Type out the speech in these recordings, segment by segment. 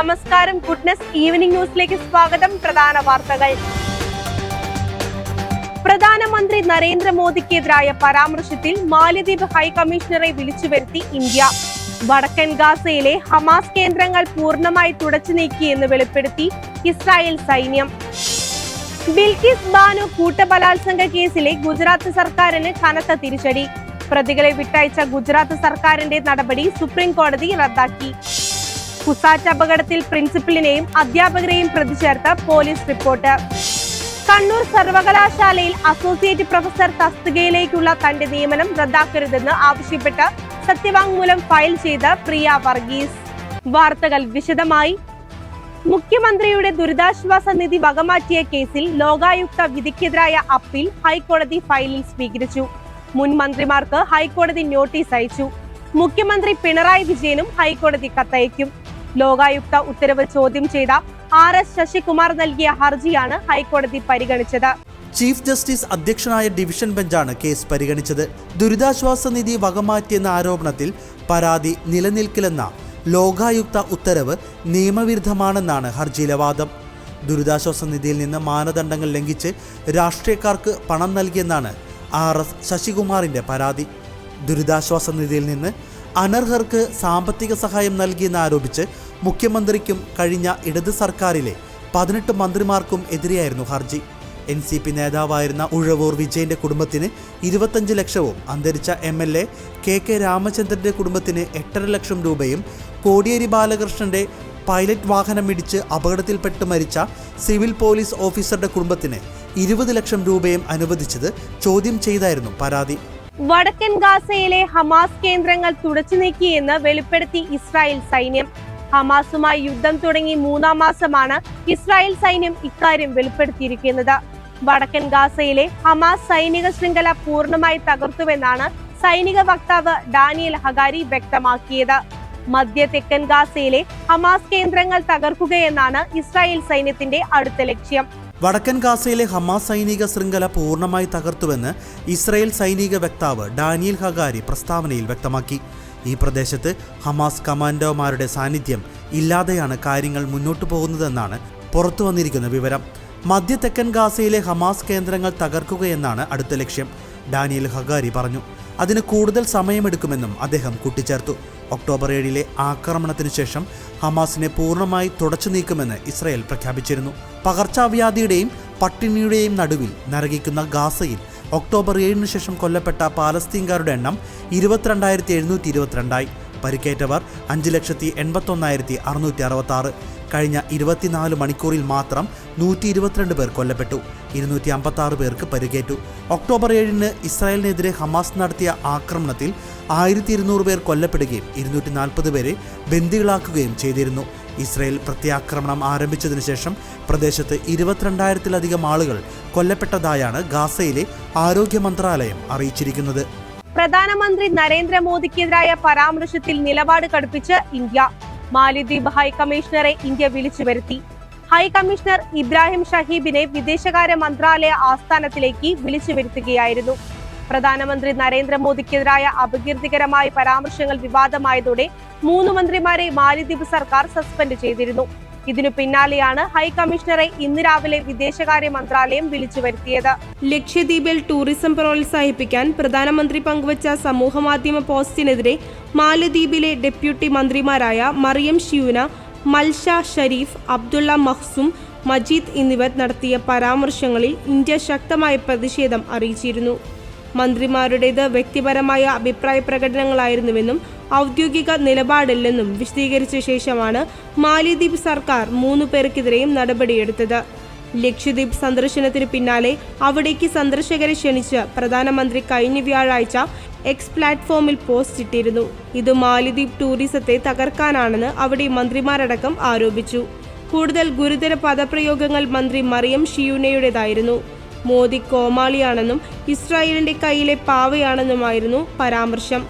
നമസ്കാരം. Goodness evening ന്യൂസിലേക്ക് സ്വാഗതം. പ്രധാന വാർത്തകൾ. പ്രധാനമന്ത്രി നരേന്ദ്രമോദിക്കെതിരായ പരാമർശത്തിൽ മാലദ്വീപ് ഹൈക്കമ്മീഷണറെ വിളിച്ചു വരുത്തി ഇന്ത്യ. വടക്കൻ ഗാസയിലെ ഹമാസ് കേന്ദ്രങ്ങൾ പൂർണമായി തുടച്ചു നീക്കിയെന്ന് വെളിപ്പെടുത്തി ഇസ്രായേൽ സൈന്യം. ബിൽക്കിസ് ബാനു കൂട്ടബലാത്സംഗ കേസിലെ ഗുജറാത്ത് സർക്കാരിന് കനത്ത തിരിച്ചടി. പ്രതികളെ വിട്ടയച്ച ഗുജറാത്ത് സർക്കാരിന്റെ നടപടി സുപ്രീം കോടതി റദ്ദാക്കി. കുസാറ്റ് അപകടത്തിൽ പ്രിൻസിപ്പലിനെയും അധ്യാപകരെയും പ്രതി ചേർത്ത് പോലീസ് റിപ്പോർട്ട്. കണ്ണൂർ സർവകലാശാലയിൽ അസോസിയേറ്റ് പ്രൊഫസർ തസ്തികയിലേക്കുള്ള തന്റെ നിയമനം റദ്ദാക്കരുതെന്ന് ആവശ്യപ്പെട്ട് സത്യവാങ്മൂലം ഫയൽ ചെയ്ത പ്രിയ വർഗീസ്. വാർത്തകൾ വിശദമായി. മുഖ്യമന്ത്രിയുടെ ദുരിതാശ്വാസ നിധി വകമാറ്റിയ കേസിൽ ലോകായുക്ത വിധിക്കെതിരായ അപ്പീൽ ഹൈക്കോടതി ഫയലിൽ സ്വീകരിച്ചു. മുൻ മന്ത്രിമാർക്ക് ഹൈക്കോടതി നോട്ടീസ് അയച്ചു. മുഖ്യമന്ത്രി പിണറായി വിജയനും ഹൈക്കോടതി കത്തയക്കും. ലോകായുക്ത ഉത്തരവ് ചോദ്യം ചെയ്ത ആർ എസ് ശശികുമാർ നൽകിയ ഹർജിയാണ് ഹൈക്കോടതി പരിഗണിച്ചത്. ചീഫ് ജസ്റ്റിസ് അധ്യക്ഷനായ ഡിവിഷൻ ബെഞ്ചാണ് കേസ് പരിഗണിച്ചത്. ദുരിതാശ്വാസ നിധി വകമാറ്റിയെന്ന ആരോപണത്തിൽ പരാതി നിലനിൽക്കില്ലെന്ന ലോകായുക്ത ഉത്തരവ് നിയമവിരുദ്ധമാണെന്നാണ് ഹർജിയിലെ വാദം. ദുരിതാശ്വാസ നിധിയിൽ നിന്ന് മാനദണ്ഡങ്ങൾ ലംഘിച്ച് രാഷ്ട്രീയക്കാർക്ക് പണം നൽകിയെന്നാണ് ആർ എസ് ശശികുമാറിന്റെ പരാതി. ദുരിതാശ്വാസ നിധിയിൽ നിന്ന് അനർഹർക്ക് സാമ്പത്തിക സഹായം നൽകിയെന്ന് ആരോപിച്ച് മുഖ്യമന്ത്രിക്കും കഴിഞ്ഞ ഇടത് സർക്കാരിലെ പതിനെട്ട് മന്ത്രിമാർക്കും എതിരെയായിരുന്നു ഹർജി. എൻ സി പി നേതാവായിരുന്ന ഉഴവൂർ വിജയന്റെ കുടുംബത്തിന് ഇരുപത്തഞ്ച് ലക്ഷവും അന്തരിച്ച M L A K K രാമചന്ദ്രന്റെ കുടുംബത്തിന് എട്ടര ലക്ഷം രൂപയും കോടിയേരി ബാലകൃഷ്ണന്റെ പൈലറ്റ് വാഹനം ഇടിച്ച് അപകടത്തിൽപ്പെട്ട് മരിച്ച സിവിൽ പോലീസ് ഓഫീസറുടെ കുടുംബത്തിന് ഇരുപത് ലക്ഷം രൂപയും അനുവദിച്ചത് ചോദ്യം ചെയ്തായിരുന്നു പരാതി. വടക്കൻ ഗാസയിലെ ഹമാസ് കേന്ദ്രങ്ങൾ തുടച്ചു നീക്കിയെന്ന് വെളിപ്പെടുത്തി ഇസ്രായേൽ സൈന്യം. ഹമാസുമായി യുദ്ധം തുടങ്ങി മൂന്നാം മാസമാണ് ഇസ്രായേൽ സൈന്യം ഇക്കാര്യം വെളിപ്പെടുത്തിയിരിക്കുന്നത്. വടക്കൻ ഗാസയിലെ ഹമാസ് സൈനിക ശൃംഖല പൂർണമായി തകർത്തുവെന്നാണ് സൈനിക വക്താവ് ഡാനിയൽ ഹഗാരി വ്യക്തമാക്കിയത്. മധ്യ തെക്കൻ ഗാസയിലെ ഹമാസ് കേന്ദ്രങ്ങൾ തകർക്കുകയെന്നാണ് ഇസ്രായേൽ സൈന്യത്തിന്റെ അടുത്ത ലക്ഷ്യം. വടക്കൻ ഗാസയിലെ ഹമാസ് സൈനിക ശൃംഖല പൂർണമായി തകർത്തുവെന്ന് ഇസ്രയേൽ സൈനിക വക്താവ് ഡാനിയൽ ഹഗാരി പ്രസ്താവനയിൽ വ്യക്തമാക്കി. ഈ പ്രദേശത്ത് ഹമാസ് കമാൻഡോമാരുടെ സാന്നിധ്യം ഇല്ലാതെയാണ് കാര്യങ്ങൾ മുന്നോട്ടു പോകുന്നതെന്നാണ് പുറത്തു വന്നിരിക്കുന്ന വിവരം. മധ്യ തെക്കൻ ഗാസയിലെ ഹമാസ് കേന്ദ്രങ്ങൾ തകർക്കുകയെന്നാണ് അടുത്ത ലക്ഷ്യം ഡാനിയൽ ഹഗാരി പറഞ്ഞു. അതിന് കൂടുതൽ സമയമെടുക്കുമെന്നും അദ്ദേഹം കൂട്ടിച്ചേർത്തു. ഒക്ടോബർ ഏഴിലെ ആക്രമണത്തിന് ശേഷം ഹമാസിനെ പൂർണമായി തുടച്ചു നീക്കുമെന്ന് ഇസ്രായേൽ പ്രഖ്യാപിച്ചിരുന്നു. പകർച്ചവ്യാധിയുടെയും പട്ടിണിയുടെയും നടുവിൽ നരകിക്കുന്ന ഗാസയിൽ ഒക്ടോബർ ഏഴിന് ശേഷം കൊല്ലപ്പെട്ട പാലസ്തീൻകാരുടെ എണ്ണം ഇരുപത്തിരണ്ടായിരത്തി എഴുന്നൂറ്റി ഇരുപത്തിരണ്ടായി. പരിക്കേറ്റവർ അഞ്ച് ലക്ഷത്തി എൺപത്തൊന്നായിരത്തി അറുന്നൂറ്റി അറുപത്തി ആറ് കഴിഞ്ഞ ഇരുപത്തിനാല് മണിക്കൂറിൽ മാത്രം നൂറ്റി ഇരുപത്തിരണ്ട് പേർ കൊല്ലപ്പെട്ടു. ഇരുന്നൂറ്റി അമ്പത്തി പേർക്ക് പരിക്കേറ്റു. ഒക്ടോബർ ഏഴിന് ഇസ്രായേലിനെതിരെ ഹമാസ് നടത്തിയ ആക്രമണത്തിൽ ആയിരത്തി ഇരുന്നൂറ് പേർ കൊല്ലപ്പെടുകയും ഇരുന്നൂറ്റി നാൽപ്പത് പേരെ ബന്ദികളാക്കുകയും ചെയ്തിരുന്നു. ഇസ്രായേൽ പ്രത്യാക്രമണം ആരംഭിച്ചതിനു ശേഷം പ്രദേശത്ത് ഇരുപത്തിരണ്ടായിരത്തിലധികം ആളുകൾ കൊല്ലപ്പെട്ടതായാണ് ഗാസയിലെ ആരോഗ്യ മന്ത്രാലയം അറിയിച്ചിരിക്കുന്നത്. പ്രധാനമന്ത്രി നരേന്ദ്രമോദിക്കെതിരായ പരാമർശത്തിൽ നിലപാട് കടുപ്പിച്ച് ഇന്ത്യ മാലിദ്വീപ് ഹൈക്കമ്മീഷണറെ ഇന്ത്യ വിളിച്ചു വരുത്തി. ഹൈക്കമ്മീഷണർ ഇബ്രാഹിം ഷഹീബിനെ വിദേശകാര്യ മന്ത്രാലയ ആസ്ഥാനത്തിലേക്ക് വിളിച്ചു വരുത്തുകയായിരുന്നു. പ്രധാനമന്ത്രി നരേന്ദ്രമോദിക്കെതിരായ അപകീർത്തികരമായ പരാമർശങ്ങൾ വിവാദമായതോടെ മൂന്ന് മന്ത്രിമാരെ മാലിദ്വീപ് സർക്കാർ സസ്പെൻഡ് ചെയ്തിരുന്നു. ഇതിനു പിന്നാലെയാണ് ഹൈക്കമ്മീഷണറെ ഇന്ന് രാവിലെ വിദേശകാര്യ മന്ത്രാലയം വിളിച്ചു വരുത്തിയത്. ലക്ഷദ്വീപിൽ ടൂറിസം പ്രോത്സാഹിപ്പിക്കാൻ പ്രധാനമന്ത്രി പങ്കുവച്ച സമൂഹമാധ്യമ പോസ്റ്റിനെതിരെ മാലദ്വീപിലെ ഡെപ്യൂട്ടി മന്ത്രിമാരായ മറിയം ഷിയൂന മൽഷ ഷരീഫ് അബ്ദുള്ള മഹ്സും മജീദ് എന്നിവർ നടത്തിയ പരാമർശങ്ങളിൽ ഇന്ത്യ ശക്തമായ പ്രതിഷേധം അറിയിച്ചിരുന്നു. മന്ത്രിമാരുടേത് വ്യക്തിപരമായ അഭിപ്രായ പ്രകടനങ്ങളായിരുന്നുവെന്നും ഔദ്യോഗിക നിലപാടില്ലെന്നും വിശദീകരിച്ച ശേഷമാണ് മാലിദ്വീപ് സർക്കാർ മൂന്നു പേർക്കെതിരെയും നടപടിയെടുത്തത്. ലക്ഷദ്വീപ് സന്ദർശനത്തിന് പിന്നാലെ അവിടേക്ക് സന്ദർശകരെ ക്ഷണിച്ച് പ്രധാനമന്ത്രി കഴിഞ്ഞ വ്യാഴാഴ്ച എക്സ് പ്ലാറ്റ്ഫോമിൽ പോസ്റ്റ് ഇട്ടിരുന്നു. ഇത് മാലിദ്വീപ് ടൂറിസത്തെ തകർക്കാനാണെന്ന് അവിടെ മന്ത്രിമാരടക്കം ആരോപിച്ചു. കൂടുതൽ ഗുരുതര പദപ്രയോഗങ്ങൾ മന്ത്രി മറിയം ഷിയൂനയുടേതായിരുന്നു. മോദി കോമാളിയാണെന്നും ഇസ്രായേലിന്റെ കയ്യിലെ പാവയാണെന്നുമായിരുന്നു പരാമർശം.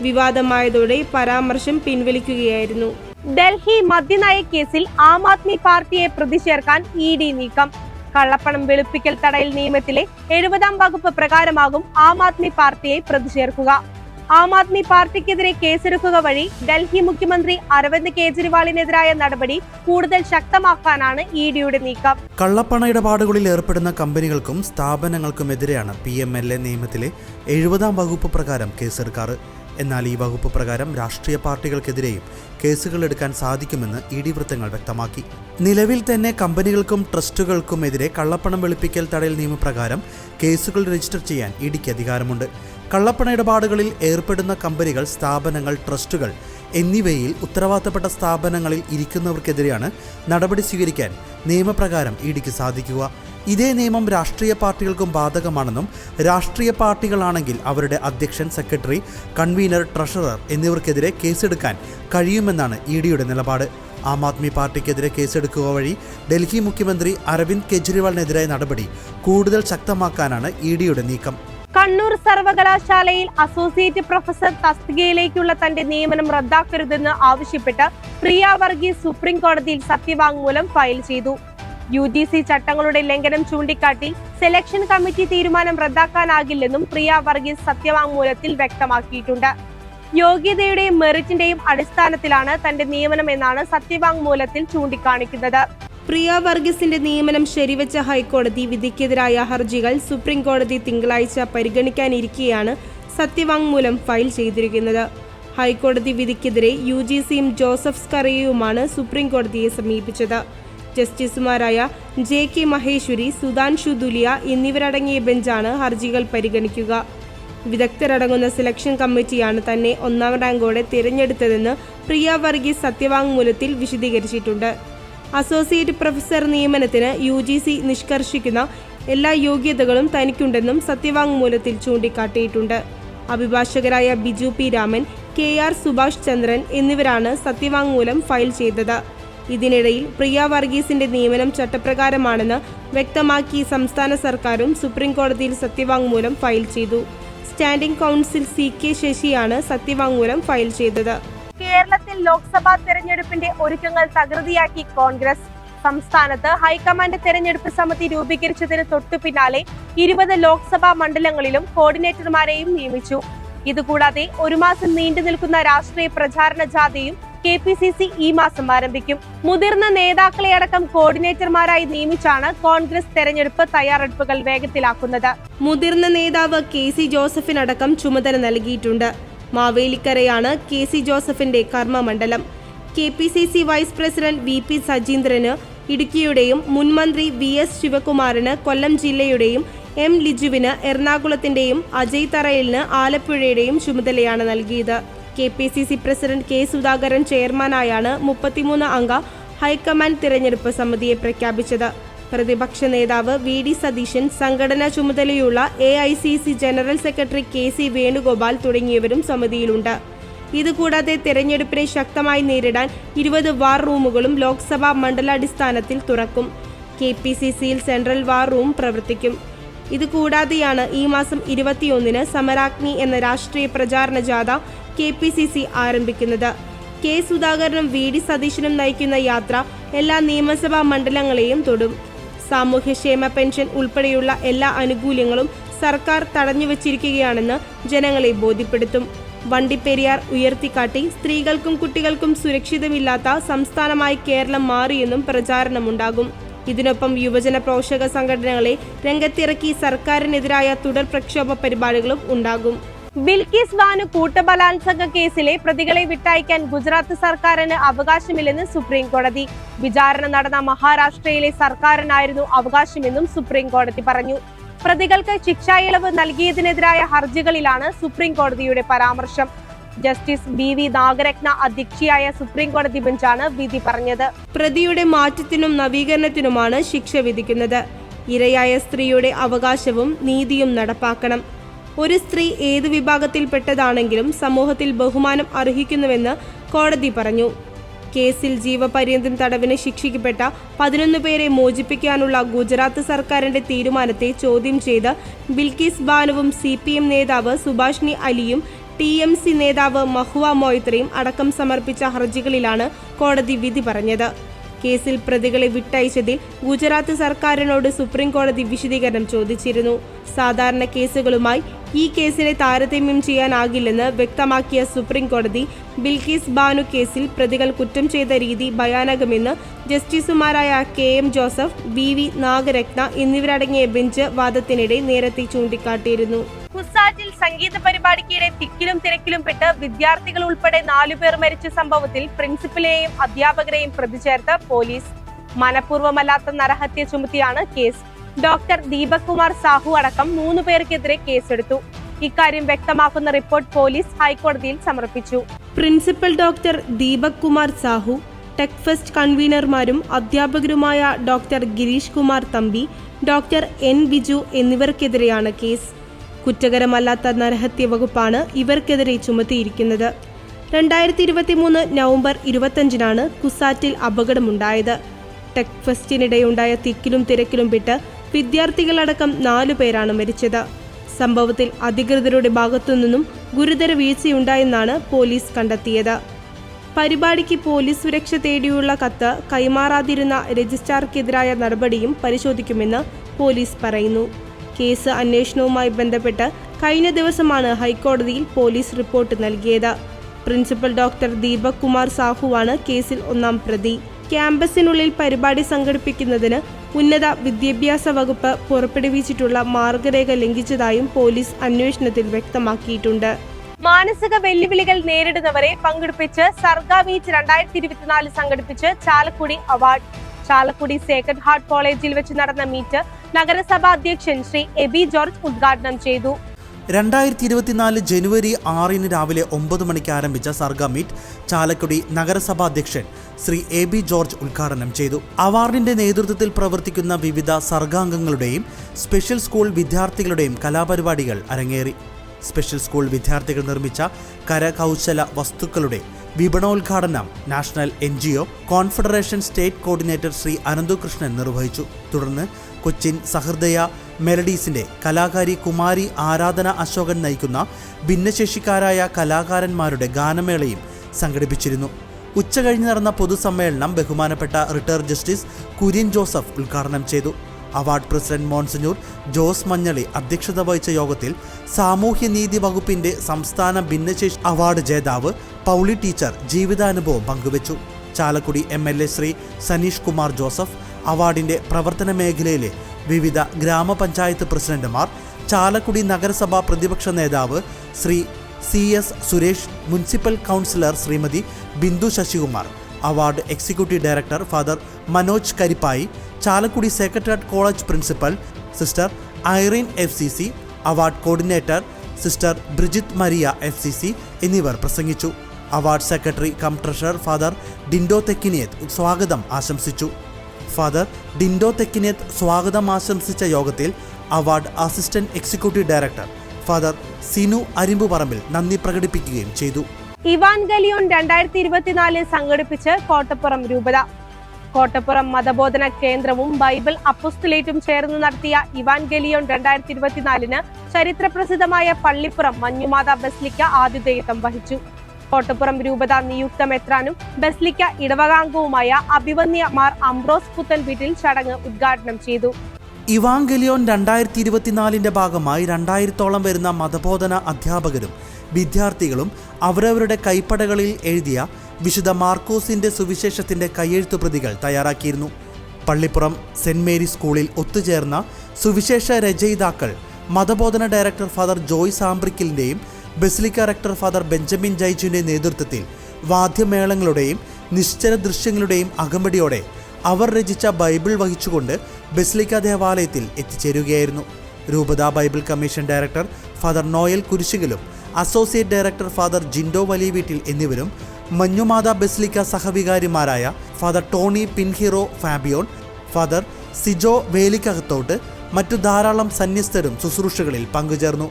വിവാദമായതോടെ പരാമർശം പിൻവലിക്കുകയായിരുന്നു. ഡൽഹി മദ്യനയ കേസിൽ ആം ആദ്മി പാർട്ടിയെ പ്രതി ചേർക്കാൻ ഇ ഡി നീക്കം. കള്ളപ്പണം വെളുപ്പിക്കൽ തടയൽ നിയമത്തിലെ എഴുപതാം വകുപ്പ് പ്രകാരമാകും ആം ആദ്മി പാർട്ടിയെ പ്രതി ചേർക്കുക. ആം ആദ്മി പാർട്ടിക്കെതിരെ കേസെടുക്കുക വഴി ഡൽഹി മുഖ്യമന്ത്രി അരവിന്ദ് കെജ്രിവാളിനെതിരായ നടപടി കൂടുതൽ ശക്തമാക്കാനാണ് ഇ ഡിയുടെ നീക്കം. കള്ളപ്പണ ഇടപാടുകളിൽ ഏർപ്പെടുന്ന കമ്പനികൾക്കും സ്ഥാപനങ്ങൾക്കുമെതിരെയാണ് പി എം എൽ എ നിയമത്തിലെ എഴുപതാം വകുപ്പ് പ്രകാരം കേസെടുക്കാറ്. എന്നാൽ ഈ വകുപ്പ് പ്രകാരം രാഷ്ട്രീയ പാർട്ടികൾക്കെതിരെയും കേസുകൾ എടുക്കാൻ സാധിക്കുമെന്ന് ഇ ഡി വൃത്തങ്ങൾ വ്യക്തമാക്കി. നിലവിൽ തന്നെ കമ്പനികൾക്കും ട്രസ്റ്റുകൾക്കും എതിരെ കള്ളപ്പണം വെളുപ്പിക്കൽ തടയൽ നിയമപ്രകാരം കേസുകൾ രജിസ്റ്റർ ചെയ്യാൻ ഇ അധികാരമുണ്ട്. കള്ളപ്പണ ഇടപാടുകളിൽ ഏർപ്പെടുന്ന കമ്പനികൾ സ്ഥാപനങ്ങൾ ട്രസ്റ്റുകൾ എന്നിവയിൽ ഉത്തരവാദിത്തപ്പെട്ട സ്ഥാപനങ്ങളിൽ ഇരിക്കുന്നവർക്കെതിരെയാണ് നടപടി സ്വീകരിക്കാൻ നിയമപ്രകാരം ഇഡിക്ക് സാധിക്കുക. ഇതേ നിയമം രാഷ്ട്രീയ പാർട്ടികൾക്കും ബാധകമാണെന്നും രാഷ്ട്രീയ പാർട്ടികളാണെങ്കിൽ അവരുടെ അധ്യക്ഷൻ സെക്രട്ടറി കൺവീനർ ട്രഷറർ എന്നിവർക്കെതിരെ കേസെടുക്കാൻ കഴിയുമെന്നാണ് ഇ ഡിയുടെ നിലപാട്. ആം ആദ്മി പാർട്ടിക്കെതിരെ കേസെടുക്കുക വഴി ഡൽഹി മുഖ്യമന്ത്രി അരവിന്ദ് കെജ്രിവാളിനെതിരായ നടപടി കൂടുതൽ ശക്തമാക്കാനാണ് ഇ ഡിയുടെ നീക്കം. കണ്ണൂർ സർവകലാശാലയിൽ അസോസിയേറ്റ് പ്രൊഫസർ തസ്തികയിലേക്കുള്ള തന്റെ നിയമനം റദ്ദാക്കരുതെന്ന് ആവശ്യപ്പെട്ട് പ്രിയ വർഗീസ് സുപ്രീം കോടതിയിൽ സത്യവാങ്മൂലം ഫയൽ ചെയ്തു. യു ജി സി ചട്ടങ്ങളുടെ ലംഘനം ചൂണ്ടിക്കാട്ടി സെലക്ഷൻ കമ്മിറ്റി തീരുമാനം റദ്ദാക്കാനാകില്ലെന്നും പ്രിയ വർഗീസ് സത്യവാങ്മൂലത്തിൽ വ്യക്തമാക്കിയിട്ടുണ്ട്. യോഗ്യതയുടെയും മെറിറ്റിന്റെയും അടിസ്ഥാനത്തിലാണ് തന്റെ നിയമനം എന്നാണ് സത്യവാങ്മൂലത്തിൽ ചൂണ്ടിക്കാണിക്കുന്നത്. പ്രിയ വർഗീസിന്റെ നിയമനം ശരിവെച്ച ഹൈക്കോടതി വിധിക്കെതിരായ ഹർജികൾ സുപ്രീം കോടതി തിങ്കളാഴ്ച പരിഗണിക്കാനിരിക്കെയാണ് സത്യവാങ്മൂലം ഫയൽ ചെയ്തിരിക്കുന്നത്. ഹൈക്കോടതി വിധിക്കെതിരെ യു ജി സിയും ജോസഫ് സ്കറിയയുമാണ് സുപ്രീം കോടതിയെ സമീപിച്ചത്. ജസ്റ്റിസുമാരായ ജെ കെ മഹേശ്വരി സുധാൻഷു ദുലിയ എന്നിവരടങ്ങിയ ബെഞ്ചാണ് ഹർജികൾ പരിഗണിക്കുക. വിദഗ്ധരടങ്ങുന്ന സെലക്ഷൻ കമ്മിറ്റിയാണ് തന്നെ ഒന്നാം റാങ്കോടെ തിരഞ്ഞെടുത്തതെന്ന് പ്രിയ വർഗീസ് സത്യവാങ്മൂലത്തിൽ വിശദീകരിച്ചിട്ടുണ്ട്. അസോസിയേറ്റ് പ്രൊഫസർ നിയമനത്തിന് യു ജി സി നിഷ്കർഷിക്കുന്ന എല്ലാ യോഗ്യതകളും തനിക്കുണ്ടെന്നും സത്യവാങ്മൂലത്തിൽ ചൂണ്ടിക്കാട്ടിയിട്ടുണ്ട്. അഭിഭാഷകരായ Biju P Raman K R Subhash Chandran എന്നിവരാണ് സത്യവാങ്മൂലം ഫയൽ ചെയ്തത്. ഇതിനിടയിൽ പ്രിയ വർഗീസിന്റെ നിയമനം ചട്ടപ്രകാരമാണെന്ന് വ്യക്തമാക്കി സംസ്ഥാന സർക്കാരും സുപ്രീംകോടതിയിൽ സത്യവാങ്മൂലം ഫയൽ ചെയ്തു. സ്റ്റാൻഡിംഗ് കൗൺസിൽ സി കെ ശശിയാണ് സത്യവാങ്മൂലം ഫയൽ ചെയ്തത്. കേരളത്തിൽ ലോക്സഭാ തെരഞ്ഞെടുപ്പിന്റെ ഒരുക്കങ്ങൾ തകൃതിയാക്കി കോൺഗ്രസ്. സംസ്ഥാനത്ത് ഹൈക്കമാൻഡ് തെരഞ്ഞെടുപ്പ് സമിതി രൂപീകരിച്ചതിന് തൊട്ടു പിന്നാലെ ഇരുപത് ലോക്സഭാ മണ്ഡലങ്ങളിലും കോർഡിനേറ്റർമാരെയും നിയമിച്ചു. ഇതുകൂടാതെ ഒരു മാസം നീണ്ടു നിൽക്കുന്ന രാഷ്ട്രീയ പ്രചാരണ ജാഥയും കെ പി സി സി ഈ മാസം ആരംഭിക്കും. മുതിർന്ന നേതാക്കളെ അടക്കം കോർഡിനേറ്റർമാരായി നിയമിച്ചാണ് കോൺഗ്രസ് തെരഞ്ഞെടുപ്പ് തയ്യാറെടുപ്പുകൾ വേഗത്തിലാക്കുന്നത്. മുതിർന്ന നേതാവ് കെ സി ജോസഫിനടക്കം ചുമതല നൽകിയിട്ടുണ്ട്. മാവേലിക്കരയാണ് കെ സി ജോസഫിന്റെ കർമ്മമണ്ഡലം. K P C C vice president V P സജീന്ദ്രന് ഇടുക്കിയുടെയും മുൻമന്ത്രി വി എസ് ശിവകുമാറിന് കൊല്ലം ജില്ലയുടെയും എം ലിജുവിന് എറണാകുളത്തിന്റെയും അജയ് തറയലിന് ആലപ്പുഴയുടെയും ചുമതലയാണ് നൽകിയത്. K P C C president K Sudhakaran ചെയർമാനായാണ് മുപ്പത്തിമൂന്ന് അംഗ ഹൈക്കമാൻഡ് തിരഞ്ഞെടുപ്പ് സമിതിയെ പ്രഖ്യാപിച്ചത്. പ്രതിപക്ഷ നേതാവ് വി ഡി സതീശൻ സംഘടനാ ചുമതലയുള്ള A I C C general secretary K C Venugopal തുടങ്ങിയവരും സമിതിയിലുണ്ട്. ഇതുകൂടാതെ തെരഞ്ഞെടുപ്പിനെ ശക്തമായി നേരിടാൻ ഇരുപത് വാർ റൂമുകളും ലോക്സഭാ മണ്ഡലാടിസ്ഥാനത്തിൽ തുറക്കും. കെ പി സി സിയിൽ സെൻട്രൽ വാർ റൂം പ്രവർത്തിക്കും. ഇതുകൂടാതെയാണ് ഈ മാസം ഇരുപത്തിയൊന്നിന് സമരാഗ്നി എന്ന രാഷ്ട്രീയ പ്രചാരണ ജാഥ കെ പി സി സി ആരംഭിക്കുന്നത്. കെ സുധാകരനും വി ഡി സതീശനും നയിക്കുന്ന യാത്ര എല്ലാ നിയമസഭാ മണ്ഡലങ്ങളെയും തൊടും. സാമൂഹ്യക്ഷേമ പെൻഷൻ ഉൾപ്പെടെയുള്ള എല്ലാ ആനുകൂല്യങ്ങളും സർക്കാർ തടഞ്ഞുവച്ചിരിക്കുകയാണെന്ന് ജനങ്ങളെ ബോധ്യപ്പെടുത്തും. വണ്ടിപ്പെരിയാർ ഉയർത്തിക്കാട്ടി സ്ത്രീകൾക്കും കുട്ടികൾക്കും സുരക്ഷിതമില്ലാത്ത സംസ്ഥാനമായി കേരളം മാറിയെന്നും പ്രചാരണമുണ്ടാകും. ഇതിനൊപ്പം യുവജന പ്രോഷക സംഘടനകളെ രംഗത്തിറക്കി സർക്കാരിനെതിരായ തുടർ പ്രക്ഷോഭ പരിപാടികളും ഉണ്ടാകും. ബിൽക്കിസ് ബാനു കൂട്ടബലാത്സംഗ കേസിലെ പ്രതികളെ വിട്ടയക്കാൻ ഗുജറാത്ത് സർക്കാരിന് അവകാശമില്ലെന്ന് സുപ്രീം കോടതി. വിചാരണ നടന്ന മഹാരാഷ്ട്രയിലെ സർക്കാരിനായിരുന്നു അവകാശമെന്നും സുപ്രീം കോടതി പറഞ്ഞു. പ്രതികൾക്ക് ശിക്ഷാ ഇളവ് നൽകിയതിനെതിരായ ഹർജികളിലാണ് സുപ്രീം കോടതിയുടെ പരാമർശം. ജസ്റ്റിസ് ബി വി നാഗരത്ന അധ്യക്ഷയായ സുപ്രീം കോടതി ബെഞ്ചാണ് വിധി പറഞ്ഞത്. പ്രതിയുടെ മാറ്റത്തിനും നവീകരണത്തിനുമാണ് ശിക്ഷ വിധിക്കുന്നത്. ഇരയായ സ്ത്രീയുടെ അവകാശവും നീതിയും നടപ്പാക്കണം. ഒരു സ്ത്രീ ഏത് വിഭാഗത്തിൽപ്പെട്ടതാണെങ്കിലും സമൂഹത്തിൽ ബഹുമാനം അർഹിക്കുന്നുവെന്ന് കോടതി പറഞ്ഞു. കേസിൽ ജീവപര്യന്തം തടവിന് ശിക്ഷിക്കപ്പെട്ട പതിനൊന്ന് പേരെ മോചിപ്പിക്കാനുള്ള ഗുജറാത്ത് സർക്കാരിന്റെ തീരുമാനത്തെ ചോദ്യം ചെയ്ത് ബിൽക്കിസ് ബാനുവും സി പി എം നേതാവ് സുഭാഷ്നി അലിയും ടി എം സി നേതാവ് മഹുവ മൊയ്ത്രയും അടക്കം സമർപ്പിച്ച ഹർജികളിലാണ് കോടതി വിധി പറഞ്ഞത്. കേസിൽ പ്രതികളെ വിട്ടയച്ചതിൽ ഗുജറാത്ത് സർക്കാരിനോട് സുപ്രീം കോടതി വിശദീകരണം ചോദിച്ചിരുന്നു. സാധാരണ കേസുകളുമായി ഈ കേസിനെ താരതമ്യം ചെയ്യാനാകില്ലെന്ന് വ്യക്തമാക്കിയ സുപ്രീം കോടതി ബിൽക്കീസ് ബാനു കേസിൽ പ്രതികൾ കുറ്റം ചെയ്ത രീതി ഭയാനകമെന്ന് ജസ്റ്റിസുമാരായ K M Joseph V V Nagarathna എന്നിവരടങ്ങിയ ബെഞ്ച് വാദത്തിനിടെ നേരത്തെ ചൂണ്ടിക്കാട്ടിയിരുന്നു. കുസാറ്റിൽ സംഗീത പരിപാടിക്കിടെ തിക്കിലും തിരക്കിലും പെട്ട് വിദ്യാർത്ഥികൾ ഉൾപ്പെടെ നാലുപേർ മരിച്ച സംഭവത്തിൽ പ്രിൻസിപ്പലിനെയും അധ്യാപകരെയും പ്രതിചേർത്ത് പോലീസ്. മനഃപൂർവമല്ലാത്ത നരഹത്യ ചുമത്തിയാണ് കേസ്. ഡോക്ടർ ദീപക് കുമാർ സാഹു അടക്കം മൂന്ന് പേർക്കെതിരെ കേസെടുത്തു. ഇക്കാര്യം വ്യക്തമാക്കുന്ന റിപ്പോർട്ട് പോലീസ് ഹൈക്കോടതിയിൽ സമർപ്പിച്ചു. Principal doctor Deepak Kumar Sahu tech fest കൺവീനർമാരും അധ്യാപകരുമായ doctor Girish Kumar Thampi doctor N Biju എന്നിവർക്കെതിരെയാണ് case. കുറ്റകരമല്ലാത്ത നരഹത്യ വകുപ്പാണ് ഇവർക്കെതിരെ ചുമത്തിയിരിക്കുന്നത്. രണ്ടായിരത്തി ഇരുപത്തി മൂന്ന് നവംബർ ഇരുപത്തഞ്ചിനാണ് കുസാറ്റിൽ അപകടമുണ്ടായത്. ടെക് ഫെസ്റ്റിനിടെയുണ്ടായ തിക്കിലും തിരക്കിലും പെട്ട് വിദ്യാർത്ഥികളടക്കം നാലു പേരാണ് മരിച്ചത്. സംഭവത്തിൽ അധികൃതരുടെ ഭാഗത്തുനിന്നും ഗുരുതര വീഴ്ചയുണ്ടായെന്നാണ് പോലീസ് കണ്ടെത്തിയത്. പരിപാടിക്ക് പോലീസ് സുരക്ഷ തേടിയുള്ള കത്ത് കൈമാറാതിരുന്ന രജിസ്ട്രാർക്കെതിരായ നടപടിയും പരിശോധിക്കുമെന്ന് പോലീസ് പറയുന്നു. കേസ് അന്വേഷണവുമായി ബന്ധപ്പെട്ട് കഴിഞ്ഞ ദിവസമാണ് ഹൈക്കോടതിയിൽ പോലീസ് റിപ്പോർട്ട് നൽകിയത്. പ്രിൻസിപ്പൽ ഡോക്ടർ ദീപക് കുമാർ സാഹുവാണ് കേസിൽ ഒന്നാം പ്രതി. ക്യാമ്പസിനുള്ളിൽ പരിപാടി സംഘടിപ്പിക്കുന്നതിന് ഉന്നത വിദ്യാഭ്യാസ വകുപ്പ് പുറപ്പെടുവിച്ചിട്ടുള്ള മാർഗരേഖ ലംഘിച്ചതായും പോലീസ് അന്വേഷണത്തിൽ വ്യക്തമാക്കിയിട്ടുണ്ട്. മാനസിക വെല്ലുവിളികൾ നേരിടുന്നവരെ പങ്കെടുപ്പിച്ച് സർഗ ബീച്ച് രണ്ടായിരത്തി ഇരുപത്തിനാല് സംഘടിപ്പിച്ച് Chalakudy award. Chalakudy sacred heart കോളേജിൽ വെച്ച് നടന്ന മീറ്റ് നഗരസഭാ അധ്യക്ഷൻ ശ്രീ എബി ജോർജ് ഉദ്ഘാടനം ചെയ്തു. രണ്ടായിരത്തി ഇരുപത്തിനാല് ജനുവരി ആറിന് രാവിലെ ഒമ്പത് മണിക്ക് ആരംഭിച്ച സർഗ മീറ്റ് ചാലക്കുടി നഗരസഭാ അധ്യക്ഷൻ ശ്രീ എ ബി ജോർജ് ഉദ്ഘാടനം ചെയ്തു. അവാർഡിന്റെ നേതൃത്വത്തിൽ പ്രവർത്തിക്കുന്ന വിവിധ സർഗാംഗങ്ങളുടെയും സ്പെഷ്യൽ സ്കൂൾ വിദ്യാർത്ഥികളുടെയും കലാപരിപാടികൾ അരങ്ങേറി. സ്പെഷ്യൽ സ്കൂൾ വിദ്യാർത്ഥികൾ നിർമ്മിച്ച കരകൗശല വസ്തുക്കളുടെ വിപണോദ്ഘാടനം national N G O confederation state coordinator Shri Ananthukrishnan നിർവഹിച്ചു. തുടർന്ന് കൊച്ചിൻ സഹൃദയ മെലഡീസിന്റെ കലാകാരി കുമാരി ആരാധന അശോകൻ നയിക്കുന്ന ഭിന്നശേഷിക്കാരായ കലാകാരന്മാരുടെ ഗാനമേളയും സംഘടിപ്പിച്ചിരുന്നു. ഉച്ചകഴിഞ്ഞ് നടന്ന പൊതുസമ്മേളനം ബഹുമാനപ്പെട്ട റിട്ടയർ ജസ്റ്റിസ് കുര്യൻ ജോസഫ് ഉദ്ഘാടനം ചെയ്തു. Award president monsignor Jose Manjali അധ്യക്ഷത വഹിച്ച യോഗത്തിൽ സാമൂഹ്യനീതി വകുപ്പിന്റെ സംസ്ഥാന ഭിന്നശേഷി അവാർഡ് ജേതാവ് പൗളി ടീച്ചർ ജീവിതാനുഭവം പങ്കുവച്ചു. Chalakudy M L A Shri Saneesh Kumar Joseph അവാർഡിന്റെ പ്രവർത്തന മേഖലയിലെ വിവിധ ഗ്രാമപഞ്ചായത്ത് പ്രസിഡന്റുമാർ ചാലക്കുടി നഗരസഭാ പ്രതിപക്ഷ നേതാവ് Shri C S Suresh municipal councillor Shrimati Bindu Sasikumar award executive director father Manoj Karippayi Chalakudy secretariat college principal sister Irene F C C award coordinator sister Brigit Maria F C C എന്നിവർ പ്രസംഗിച്ചു. Award secretary cum treasurer father Dindo Thekkiniyath സ്വാഗതം ആശംസിച്ചു. Father Dindo Thekkiniyath സ്വാഗതം ആശംസിച്ച യോഗത്തിൽ award assistant executive director father Sinu Arimbuparambil നന്ദി പ്രകടിപ്പിക്കുകയും ചെയ്തു. ഇവാൻ ഗലിയോൺ രണ്ടായിരത്തി ഇരുപത്തിനാലിൽ സംഘടിപ്പിച്ച് കോട്ടപ്പുറം രൂപത. കോട്ടപ്പുറം മതബോധന കേന്ദ്രവും ബൈബിൾ അപ്പുസ്തുലേറ്റും ചേർന്ന് നടത്തിയ ഇവാൻ ഗലിയോൺ രണ്ടായിരത്തി ഇരുപത്തിനാലിന് ചരിത്രപ്രസിദ്ധമായ പള്ളിപ്പുറം മഞ്ഞുമാത ബസ്ലിക്ക ആതിഥേയത്വം വഹിച്ചു. കോട്ടപ്പുറം രൂപത നിയുക്ത മെത്രാനും ബസ്ലിക്ക ഇടവകാംഗവുമായ അഭിവന്യ മാർ അംബ്രോസ് പുത്തൻ വീട്ടിൽ ചടങ്ങ് ഉദ്ഘാടനം ചെയ്തു. ഇവാങ്കലിയോൺ രണ്ടായിരത്തി ഇരുപത്തിനാലിന്റെ ഭാഗമായി രണ്ടായിരത്തോളം വരുന്ന മതബോധന അധ്യാപകരും വിദ്യാർത്ഥികളും അവരവരുടെ കൈപ്പടകളിൽ എഴുതിയ വിശുദ്ധ മാർക്കോസിന്റെ സുവിശേഷത്തിന്റെ കയ്യെഴുത്തു പ്രതികൾ തയ്യാറാക്കിയിരുന്നു. പള്ളിപ്പുറം സെന്റ് മേരി സ്കൂളിൽ ഒത്തുചേർന്ന സുവിശേഷ രചയിതാക്കൾ മതബോധന ഡയറക്ടർ ഫാദർ ജോയ് സാംബ്രിക്കിലിന്റെയും ബസിലിക്ക റക്ടർ ഫാദർ ബെഞ്ചമിൻ ജൈജുവിന്റെ നേതൃത്വത്തിൽ വാദ്യമേളങ്ങളുടെയും നിശ്ചല ദൃശ്യങ്ങളുടെയും അകമ്പടിയോടെ അവർ രചിച്ച ബൈബിൾ വഹിച്ചുകൊണ്ട് ബസിലിക്ക ദേവാലയത്തിൽ എത്തിച്ചേരുകയായിരുന്നു. രൂപത Bible commission director father Noel കുരിശികലും associate director father Jindo വലിയ വീട്ടിൽ എന്നിവരും മഞ്ഞുമാത ബസിലിക്ക സഹവികാരിമാരായ ഫാദർ ടോണി പിൻഹിറോ ഫാബിയോൺ ഫാദർ സിജോ വേലിക്കകത്തോട്ട് മറ്റു ധാരാളം സന്യസ്തരും ശുശ്രൂഷകളിൽ പങ്കുചേർന്നു.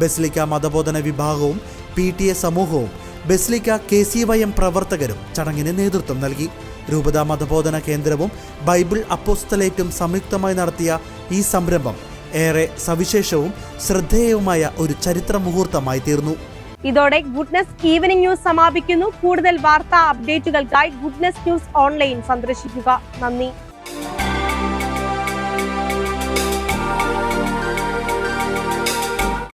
ബസിലിക്ക മതബോധന വിഭാഗവും പി ടി എ സമൂഹവും basilica K C Y M പ്രവർത്തകരും ചടങ്ങിന് നേതൃത്വം നൽകി. രൂപത മതബോധന കേന്ദ്രവും ബൈബിൾ അപ്പോസ്തലേറ്റും സംയുക്തമായി നടത്തിയ ഈ സംരംഭം ഏറെ സവിശേഷവും ശ്രദ്ധേയവുമായ ഒരു ചരിത്ര മുഹൂർത്തമായി തീർന്നു. ഇതോടെ ഗുഡ്നസ് ഈവനിംഗ് ന്യൂസ് സമാപിക്കുന്നു. കൂടുതൽ വാർത്താ അപ്ഡേറ്റുകൾക്കായി ഗുഡ്നസ് ന്യൂസ് ഓൺലൈൻ സന്ദർശിക്കുക. നന്ദി.